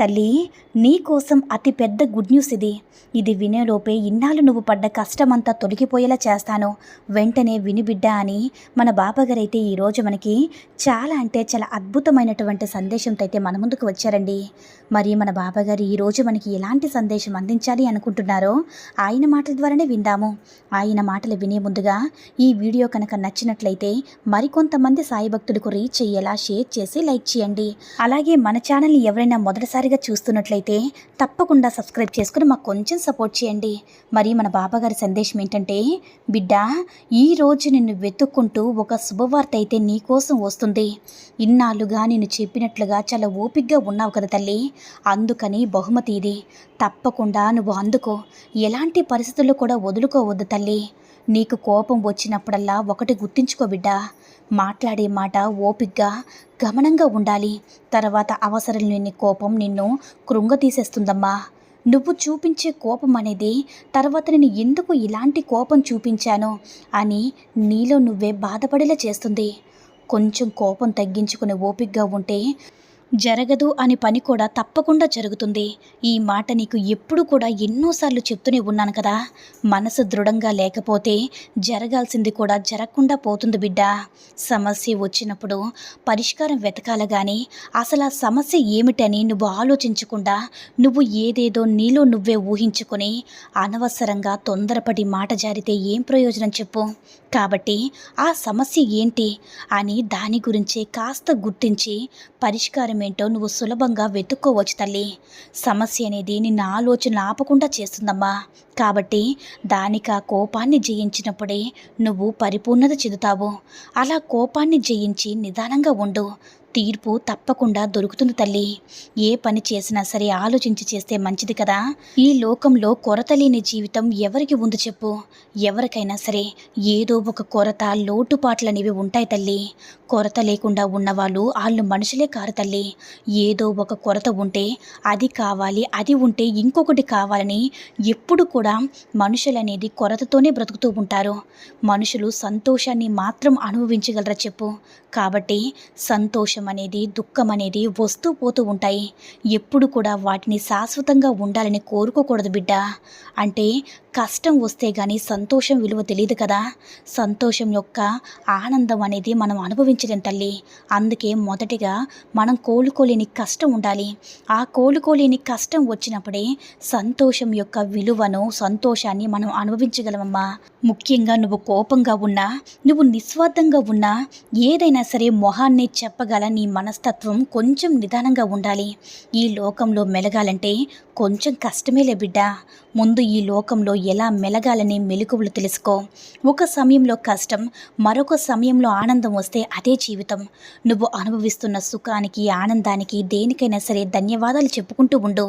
తల్లి నీకోసం అతి పెద్ద గుడ్ న్యూస్ ఇది. ఇది వినేలోపే ఇన్నాళ్ళు నువ్వు పడ్డ కష్టమంతా తొలగిపోయేలా చేస్తాను. వెంటనే వినిబిడ్డ అని మన బాపగారైతే ఈరోజు మనకి చాలా అంటే చాలా అద్భుతమైనటువంటి సందేశంతో అయితే మన ముందుకు వచ్చారండి. మరి మన బాబాగారు ఈరోజు మనకి ఎలాంటి సందేశం అందించాలి అనుకుంటున్నారో ఆయన మాటల ద్వారానే విందాము. ఆయన మాటలు వినే ముందుగా ఈ వీడియో కనుక నచ్చినట్లయితే మరికొంతమంది సాయి భక్తులకు రీచ్ అయ్యేలా షేర్ చేసి లైక్ చేయండి. అలాగే మన ఛానల్ని ఎవరైనా మొదటిసారి మొదటిసారిగా చూస్తున్నట్లయితే తప్పకుండా సబ్స్క్రైబ్ చేసుకుని మాకు కొంచెం సపోర్ట్ చేయండి. మరి మన బాబాగారి సందేశం ఏంటంటే బిడ్డ ఈ రోజు నిన్ను వెతుక్కుంటూ ఒక శుభవార్త అయితే నీకోసం వస్తుంది. ఇన్నాళ్ళుగా నేను చెప్పినట్లుగా చాలా ఓపిగ్గా ఉన్నావు కదా తల్లి. అందుకని బహుమతి ఇది. తప్పకుండా నువ్వు అందుకో. ఎలాంటి పరిస్థితుల్లో కూడా వదులుకోవద్దు తల్లి. నీకు కోపం వచ్చినప్పుడల్లా ఒకటి గుర్తించుకో బిడ్డా. మాట్లాడే మాట ఓపిగ్గా గమనంగా ఉండాలి. తర్వాత అవసరం లేని కోపం నిన్ను కృంగతీసేస్తుందమ్మా. నువ్వు చూపించే కోపం అనేది తర్వాత నేను ఎందుకు ఇలాంటి కోపం చూపించాను అని నీలో నువ్వే బాధపడేలా చేస్తుంది. కొంచెం కోపం తగ్గించుకునే ఓపిగ్గా ఉంటే జరగదు అనే పని కూడా తప్పకుండా జరుగుతుంది. ఈ మాట నీకు ఎప్పుడు కూడా ఎన్నోసార్లు చెప్తూనే ఉన్నాను కదా. మనసు దృఢంగా లేకపోతే జరగాల్సింది కూడా జరగకుండా పోతుంది బిడ్డ. సమస్య వచ్చినప్పుడు పరిష్కారం వెతకాల కానీ అసలు ఆ సమస్య ఏమిటని నువ్వు ఆలోచించకుండా నువ్వు ఏదేదో నీలో నువ్వే ఊహించుకొని అనవసరంగా తొందరపడి మాట జారితే ఏం ప్రయోజనం చెప్పు. కాబట్టి ఆ సమస్య ఏంటి అని దాని గురించే కాస్త గుర్తించి పరిష్కారం ఏంటో నువ్వు సులభంగా వెతుక్కోవచ్చు తల్లి. సమస్య అనేది నిన్న ఆలోచన ఆపకుండా చేస్తుందమ్మా. కాబట్టి దానికి ఆ కోపాన్ని జయించినప్పుడే నువ్వు పరిపూర్ణత చెందుతావు. అలా కోపాన్ని జయించి నిదానంగా ఉండు. తీర్పు తప్పకుండా దొరుకుతుంది తల్లి. ఏ పని చేసినా సరే ఆలోచించి చేస్తే మంచిది కదా. ఈ లోకంలో కొరత లేని జీవితం ఎవరికి ఉంది చెప్పు. ఎవరికైనా సరే ఏదో ఒక కొరత లోటుపాట్లు అనేవి ఉంటాయి తల్లి. కొరత లేకుండా ఉన్నవాళ్ళు వాళ్ళు మనుషులే కారు తల్లి. ఏదో ఒక కొరత ఉంటే అది కావాలి అది ఉంటే ఇంకొకటి కావాలని ఎప్పుడు కూడా మనుషులు అనేది కొరతతోనే బ్రతుకుతూ ఉంటారు. మనుషులు సంతోషాన్ని మాత్రం అనుభవించగలరా చెప్పు. కాబట్టి సంతోషం అనేది దుఃఖం అనేది వస్తూ పోతూ ఉంటాయి. ఎప్పుడు కూడా వాటిని శాశ్వతంగా ఉండాలని కోరుకోకూడదు బిడ్డ. అంటే కష్టం వస్తే కానీ సంతోషం విలువ తెలియదు కదా. సంతోషం యొక్క ఆనందం అనేది మనం అనుభవించలేం తల్లి. అందుకే మొదటిగా మనం కోలుకోలేని కష్టం ఉండాలి. ఆ కోలుకోలేని కష్టం వచ్చినప్పుడే సంతోషం యొక్క విలువను సంతోషాన్ని మనం అనుభవించగలమమ్మా. ముఖ్యంగా నువ్వు కోపంగా ఉన్నా నువ్వు నిస్వార్థంగా ఉన్నా ఏదైనా సరే మొహాన్ని చెప్పగల నీ మనస్తత్వం కొంచెం నిదానంగా ఉండాలి. ఈ లోకంలో మెలగాలంటే కొంచెం కష్టమేలే బిడ్డ. ముందు ఈ లోకంలో ఎలా మెలగాలని మెలకువలు తెలుసుకో. ఒక సమయంలో కష్టం మరొక సమయంలో ఆనందం వస్తే అదే జీవితం. నువ్వు అనుభవిస్తున్న సుఖానికి ఆనందానికి దేనికైనా సరే ధన్యవాదాలు చెప్పుకుంటూ ఉండు.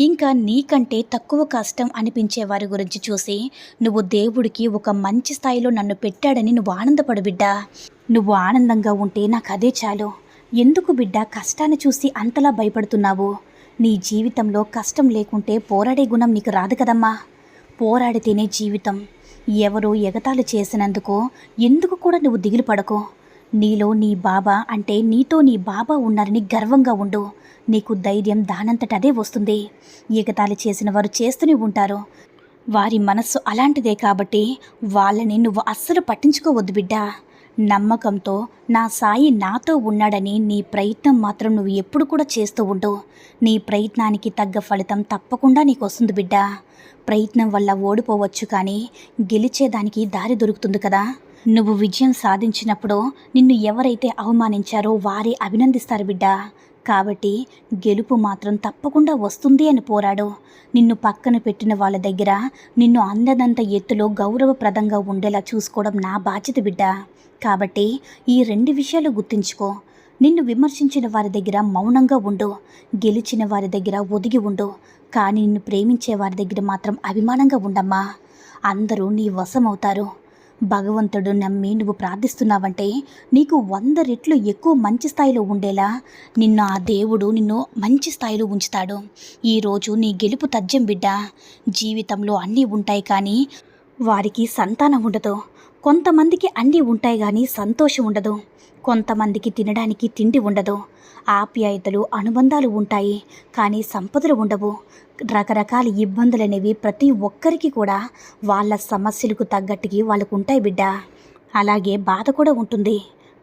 ఇంకా నీకంటే తక్కువ కష్టం అనిపించే వారి గురించి చూసి నువ్వు దేవుడికి ఒక మంచి స్థాయిలో నన్ను పెట్టాడని నువ్వు ఆనందపడు బిడ్డ. నువ్వు ఆనందంగా ఉంటే నాకు అదే చాలు. ఎందుకు బిడ్డ కష్టాన్ని చూసి అంతలా భయపడుతున్నావు? నీ జీవితంలో కష్టం లేకుంటే పోరాడే గుణం నీకు రాదు కదమ్మా. పోరాడితేనే జీవితం. ఎవరో ఎగతాళి చేసినందుకు ఎందుకు కూడా నువ్వు దిగులు పడకు? నీలో నీ బాబా అంటే నీతో నీ బాబా ఉన్నారని గర్వంగా ఉండు. నీకు ధైర్యం దానంతట అదే వస్తుంది. ఎగతాళి చేసిన వారు చేస్తూనే ఉంటారు. వారి మనస్సు అలాంటిదే కాబట్టి వాళ్ళని నువ్వు అస్సలు పట్టించుకోవద్దు బిడ్డా. నమ్మకంతో నా సాయి నాతో ఉన్నాడని నీ ప్రయత్నం మాత్రం నువ్వు ఎప్పుడు కూడా చేస్తూ ఉండు. నీ ప్రయత్నానికి తగ్గ ఫలితం తప్పకుండా నీకు వస్తుంది బిడ్డ. ప్రయత్నం వల్ల ఓడిపోవచ్చు కానీ గెలిచేదానికి దారి దొరుకుతుంది కదా. నువ్వు విజయం సాధించినప్పుడు నిన్ను ఎవరైతే అవమానించారో వారే అభినందిస్తారు బిడ్డ. కాబట్టి గెలుపు మాత్రం తప్పకుండా వస్తుంది అని పోరాడు. నిన్ను పక్కన పెట్టిన వాళ్ళ దగ్గర నిన్ను అందదంత ఎత్తులో గౌరవప్రదంగా ఉండేలా చూసుకోవడం నా బాధ్యత బిడ్డ. కాబట్టి ఈ రెండు విషయాలు గుర్తుంచుకో. నిన్ను విమర్శించిన వారి దగ్గర మౌనంగా ఉండు. గెలిచిన వారి దగ్గర ఒదిగి ఉండు. కానీ నిన్ను ప్రేమించే వారి దగ్గర మాత్రం అభిమానంగా ఉండమ్మా. అందరూ నీ వశమవుతారు. భగవంతుడు నమ్మి నువ్వు ప్రార్థిస్తున్నావంటే నీకు వంద రెట్లు ఎక్కువ మంచి స్థాయిలో ఉండేలా నిన్ను ఆ దేవుడు నిన్ను మంచి స్థాయిలో ఉంచుతాడు. ఈరోజు నీ గెలుపు తథ్యం బిడ్డ. జీవితంలో అన్నీ ఉంటాయి కానీ వారికి సంతానం ఉండదు. కొంతమందికి అన్నీ ఉంటాయి కానీ సంతోషం ఉండదు. కొంతమందికి తినడానికి తిండి ఉండదు. ఆప్యాయతలు అనుబంధాలు ఉంటాయి. కానీ సంపదలు ఉండవు. రకరకాల ఇబ్బందులు అనేవి ప్రతి ఒక్కరికి కూడా వాళ్ళ సమస్యలకు తగ్గట్టుకి వాళ్ళకు ఉంటాయి బిడ్డ. అలాగే బాధ కూడా ఉంటుంది.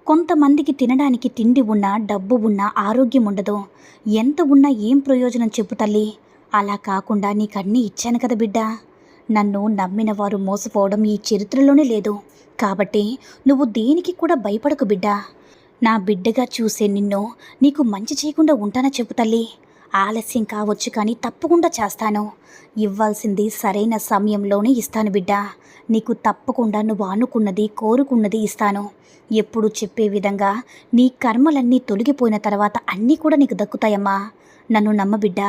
కొంతమందికి తినడానికి తిండి ఉన్నా డబ్బు ఉన్నా ఆరోగ్యం ఉండదు. ఎంత ఉన్నా ఏం ప్రయోజనం చెప్పు తల్లి. అలా కాకుండా నీకన్నీ ఇచ్చాను కదా బిడ్డ. నన్ను నమ్మిన వారు మోసపోవడం ఈ చరిత్రలోనే లేదు. కాబట్టి నువ్వు దేనికి కూడా భయపడకు బిడ్డ. నా బిడ్డగా చూసే నిన్ను నీకు మంచి చేయకుండా ఉంటానా చెప్పు తల్లి. ఆలస్యం కావచ్చు కానీ తప్పకుండా చేస్తాను. ఇవ్వాల్సింది సరైన సమయంలోనే ఇస్తాను బిడ్డ. నీకు తప్పకుండా నువ్వు అనుకున్నది కోరుకున్నది ఇస్తాను. ఎప్పుడు చెప్పే విధంగా నీ కర్మలన్నీ తొలగిపోయిన తర్వాత అన్నీ కూడా నీకు దక్కుతాయమ్మా. నన్ను నమ్మబిడ్డ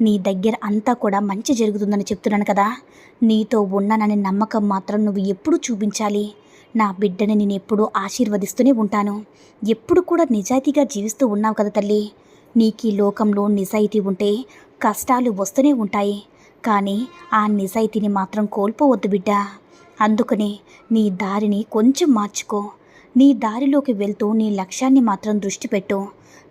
నీ దగ్గర అంతా కూడా మంచి జరుగుతుందని చెప్తున్నాను కదా. నీతో ఉన్నాననే నమ్మకం మాత్రం నువ్వు ఎప్పుడు చూపించాలి. నా బిడ్డని నేను ఎప్పుడూ ఆశీర్వదిస్తూనే ఉంటాను. ఎప్పుడు కూడా నిజాయితీగా జీవిస్తూ ఉన్నావు కదా తల్లి. నీకు ఈ లోకంలో నిజాయితీ ఉంటే కష్టాలు వస్తూనే ఉంటాయి. కానీ ఆ నిజాయితీని మాత్రం కోల్పోవద్దు బిడ్డ. అందుకనే నీ దారిని కొంచెం మార్చుకో. నీ దారిలోకి వెళ్తూ నీ లక్ష్యాన్ని మాత్రం దృష్టి పెట్టు.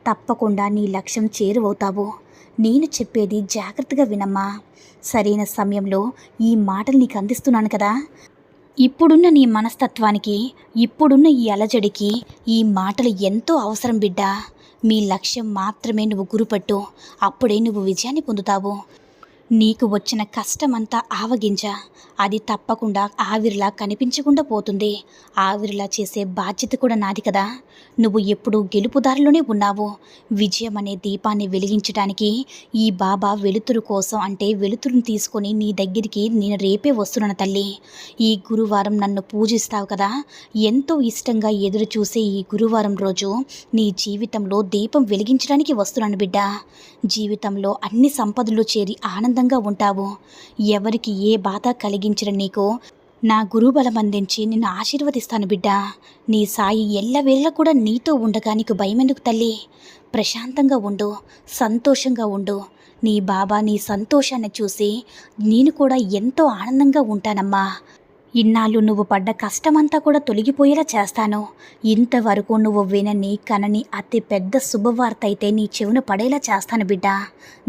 తప్పకుండా నీ లక్ష్యం చేరువవుతావు. నేను చెప్పేది జాగ్రత్తగా వినమ్మా. సరైన సమయంలో ఈ మాటలు నీకు అందిస్తున్నాను కదా. ఇప్పుడున్న నీ మనస్తత్వానికి ఇప్పుడున్న ఈ అలజడికి ఈ మాటలు ఎంతో అవసరం బిడ్డా. మీ లక్ష్యం మాత్రమే నువ్వు గురుపట్టు. అప్పుడే నువ్వు విజయాన్ని పొందుతావు. నీకు వచ్చిన కష్టమంతా ఆవగింజ అది తప్పకుండా ఆవిరిలా కనిపించకుండా పోతుంది. ఆవిరిలా చేసే బాధ్యత కూడా నాది కదా. నువ్వు ఎప్పుడు గెలుపుదారిలోనే ఉన్నావు. విజయం అనే దీపాన్ని వెలిగించడానికి ఈ బాబా వెలుతురు కోసం అంటే వెలుతురుని తీసుకొని నీ దగ్గరికి నేను రేపే వస్తున్నాను తల్లి. ఈ గురువారం నన్ను పూజిస్తావు కదా. ఎంతో ఇష్టంగా ఎదురు చూసే ఈ గురువారం రోజు నీ జీవితంలో దీపం వెలిగించడానికి వస్తున్నాను బిడ్డ. జీవితంలో అన్ని సంపదలు చేరి ఆనందంగా ఉంటావు. ఎవరికి ఏ బాధ కలిగించిన నీకు నా గురుబలం అందించి నిన్ను ఆశీర్వదిస్తాను బిడ్డ. నీ సాయి ఎల్లవేళ్ళ కూడా నీతో ఉండగా నీకు భయమెందుకు తల్లి? ప్రశాంతంగా ఉండు సంతోషంగా ఉండు. నీ బాబా నీ సంతోషాన్ని చూసి నేను కూడా ఎంతో ఆనందంగా ఉంటానమ్మా. ఇన్నాళ్ళు నువ్వు పడ్డ కష్టమంతా కూడా తొలగిపోయేలా చేస్తాను. ఇంతవరకు నువ్వు వినని కనని అతి పెద్ద శుభవార్త అయితే నీ చెవున పడేలా చేస్తాను బిడ్డ.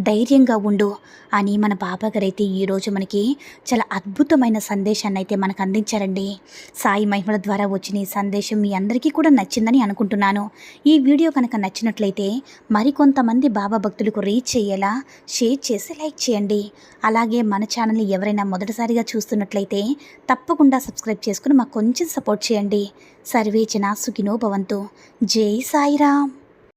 ధైర్యంగా ఉండు. అని మన బాబాగారైతే ఈరోజు మనకి చాలా అద్భుతమైన సందేశాన్ని అయితే మనకు అందించారండి. సాయి మహిమల ద్వారా వచ్చిన ఈ సందేశం మీ అందరికీ కూడా నచ్చిందని అనుకుంటున్నాను. ఈ వీడియో కనుక నచ్చినట్లయితే మరికొంతమంది బాబా భక్తులకు రీచ్ చేయేలా షేర్ చేసి లైక్ చేయండి. అలాగే మన ఛానల్ని ఎవరైనా మొదటిసారిగా చూస్తున్నట్లయితే తప్ప తప్పకుండా సబ్స్క్రైబ్ చేసుకుని మాకు కొంచెం సపోర్ట్ చేయండి. సర్వేచన సుఖినో భవంతు. జై సాయిరామ్.